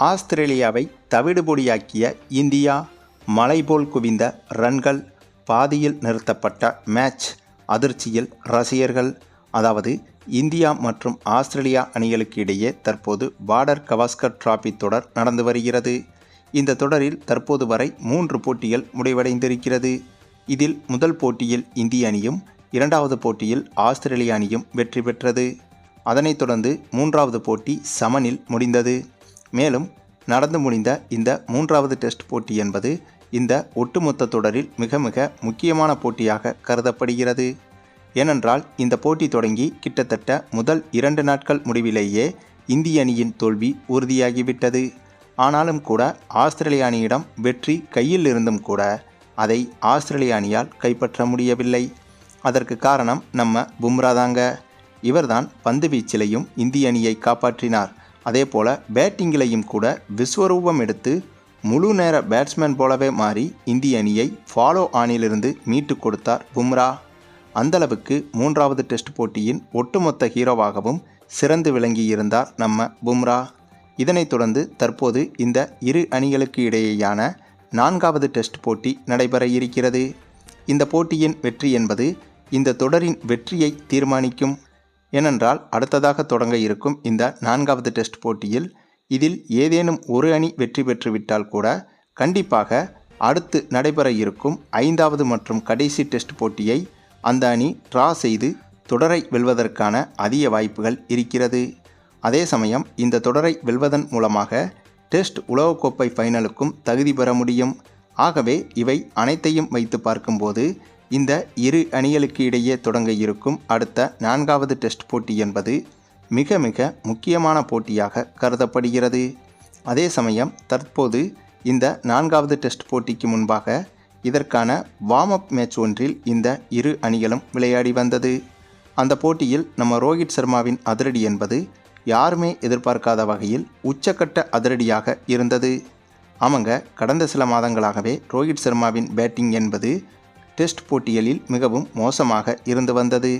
ஆஸ்திரேலியாவை தவிடுபொடியாக்கிய இந்தியா மலை போல் குவிந்த ரன்கள் பாதியில் நிறுத்தப்பட்ட மேட்ச் அதிர்ச்சியில் ரசிகர்கள் அதாவது இந்தியா மற்றும் ஆஸ்திரேலியா அணிகளுக்கு இடையே தற்போது பார்டர் கவாஸ்கர் டிராபி தொடர் நடந்து வருகிறது. இந்த தொடரில் தற்போது வரை மூன்று போட்டிகள் முடிவடைந்திருக்கிறது. இதில் முதல் போட்டியில் இந்திய அணியும் இரண்டாவது போட்டியில் ஆஸ்திரேலிய அணியும் வெற்றி பெற்றது. அதனைத் தொடர்ந்து மூன்றாவது போட்டி சமனில் முடிந்தது. மேலும் நடந்து முடிந்த இந்த மூன்றாவது டெஸ்ட் போட்டி என்பது இந்த ஒட்டுமொத்த தொடரில் மிக மிக முக்கியமான போட்டியாக கருதப்படுகிறது. ஏனென்றால் இந்த போட்டி தொடங்கி கிட்டத்தட்ட முதல் இரண்டு நாட்கள் முடிவிலேயே இந்திய அணியின் தோல்வி உறுதியாகிவிட்டது. ஆனாலும் கூட ஆஸ்திரேலிய அணியிடம் வெற்றி கையில் இருந்தும் கூட அதை ஆஸ்திரேலிய அணியால் கைப்பற்ற முடியவில்லை. அதற்கு காரணம் நம்ம பும்ரா தாங்க. இவர்தான் பந்து வீச்சிலையும் இந்திய அணியை காப்பாற்றினார். அதே போல் பேட்டிங்கிலையும் கூட விஸ்வரூபம் எடுத்து முழு நேர பேட்ஸ்மேன் போலவே மாறி இந்திய அணியை ஃபாலோ ஆனிலிருந்து மீட்டு கொடுத்தார் பும்ரா. அந்தளவுக்கு மூன்றாவது டெஸ்ட் போட்டியின் ஒட்டுமொத்த ஹீரோவாகவும் சிறந்து விளங்கியிருந்தார் நம்ம பும்ரா. இதனைத் தொடர்ந்து தற்போது இந்த இரு அணிகளுக்கு இடையேயான நான்காவது டெஸ்ட் போட்டி நடைபெற இருக்கிறது. இந்த போட்டியின் வெற்றி என்பது இந்த தொடரின் வெற்றியை தீர்மானிக்கும். ஏனென்றால் அடுத்ததாக தொடங்க இருக்கும் இந்த நான்காவது டெஸ்ட் போட்டியில் இதில் ஏதேனும் ஒரு அணி வெற்றி பெற்றுவிட்டால் கூட கண்டிப்பாக அடுத்து நடைபெற இருக்கும் ஐந்தாவது மற்றும் கடைசி டெஸ்ட் போட்டியை அந்த அணி ட்ரா செய்து தொடரை வெல்வதற்கான அதிக வாய்ப்புகள் இருக்கிறது. அதே சமயம் இந்த தொடரை வெல்வதன் மூலமாக டெஸ்ட் உலகக்கோப்பை ஃபைனலுக்கும் தகுதி பெற முடியும். ஆகவே இவை அனைத்தையும் வைத்து பார்க்கும்போது இந்த இரு அணிகளுக்கு இடையே தொடங்க இருக்கும் அடுத்த நான்காவது டெஸ்ட் போட்டி என்பது மிக மிக முக்கியமான போட்டியாக கருதப்படுகிறது. அதே சமயம் தற்போது இந்த நான்காவது டெஸ்ட் போட்டிக்கு முன்பாக இதற்கான வார்ம் அப் மேட்ச் ஒன்றில் இந்த இரு அணிகளும் விளையாடி வந்தது. அந்த போட்டியில் நம்ம ரோஹித் சர்மாவின் அதிரடி என்பது யாருமே எதிர்பார்க்காத வகையில் உச்சக்கட்ட அதிரடியாக இருந்தது. ஆமாங்க கடந்த சில மாதங்களாகவே ரோஹித் சர்மாவின் பேட்டிங் என்பது டெஸ்ட் போட்டிகளில் மிகவும் மோசமாக இருந்து வந்தது.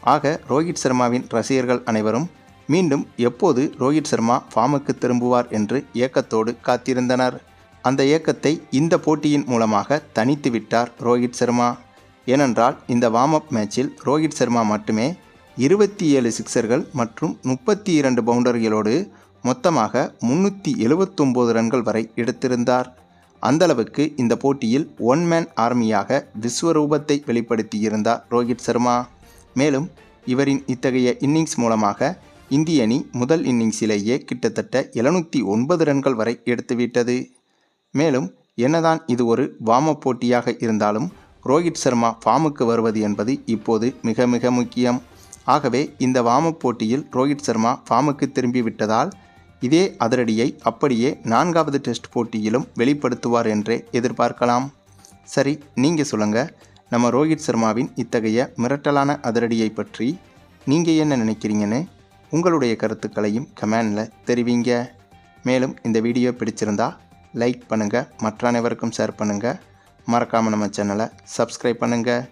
ஆக ரோஹித் சர்மாவின் ரசிகர்கள் அனைவரும் மீண்டும் எப்போது ரோஹித் சர்மா ஃபார்முக்கு திரும்புவார் என்று ஏக்கத்தோடு காத்திருந்தனர். அந்த ஏக்கத்தை இந்த போட்டியின் மூலமாக தனித்து விட்டார் ரோஹித் சர்மா. ஏனென்றால் இந்த வார்ம் அப் மேட்சில் ரோஹித் சர்மா மட்டுமே இருபத்தி ஏழு சிக்சர்கள் மற்றும் முப்பத்தி இரண்டு பவுண்டர்களோடு மொத்தமாக முன்னூற்றி எழுபத்தொம்போது ரன்கள் வரை எடுத்திருந்தார். அந்தளவுக்கு இந்த போட்டியில் ஒன் மேன் ஆர்மியாக விஸ்வரூபத்தை வெளிப்படுத்தியிருந்தார் ரோஹித் சர்மா. மேலும் இவரின் இத்தகைய இன்னிங்ஸ் மூலமாக இந்திய அணி முதல் இன்னிங்ஸிலேயே கிட்டத்தட்ட எழுநூற்றி ஒன்பது ரன்கள் வரை எடுத்துவிட்டது. மேலும் என்னதான் இது ஒரு வாம போட்டியாக இருந்தாலும் ரோஹித் சர்மா ஃபார்முக்கு வருவது என்பது இப்போது மிக மிக முக்கியம். ஆகவே இந்த வாம போட்டியில் ரோஹித் சர்மா ஃபார்முக்கு திரும்பி விட்டதால் இதே அதிரடியை அப்படியே நான்காவது டெஸ்ட் போட்டியிலும் வெளிப்படுத்துவார் என்றே எதிர்பார்க்கலாம். சரி நீங்கள் சொல்லுங்கள் நம்ம ரோஹித் சர்மாவின் இத்தகைய மிரட்டலான அதிரடியை பற்றி நீங்கள் என்ன நினைக்கிறீங்கன்னு உங்களுடைய கருத்துக்களையும் கமெண்டில் தெரிவிங்க. மேலும் இந்த வீடியோ பிடிச்சிருந்தா லைக் பண்ணுங்கள் மற்ற அனைவருக்கும் ஷேர் பண்ணுங்கள் மறக்காமல் நம்ம சேனலை சப்ஸ்கிரைப் பண்ணுங்கள்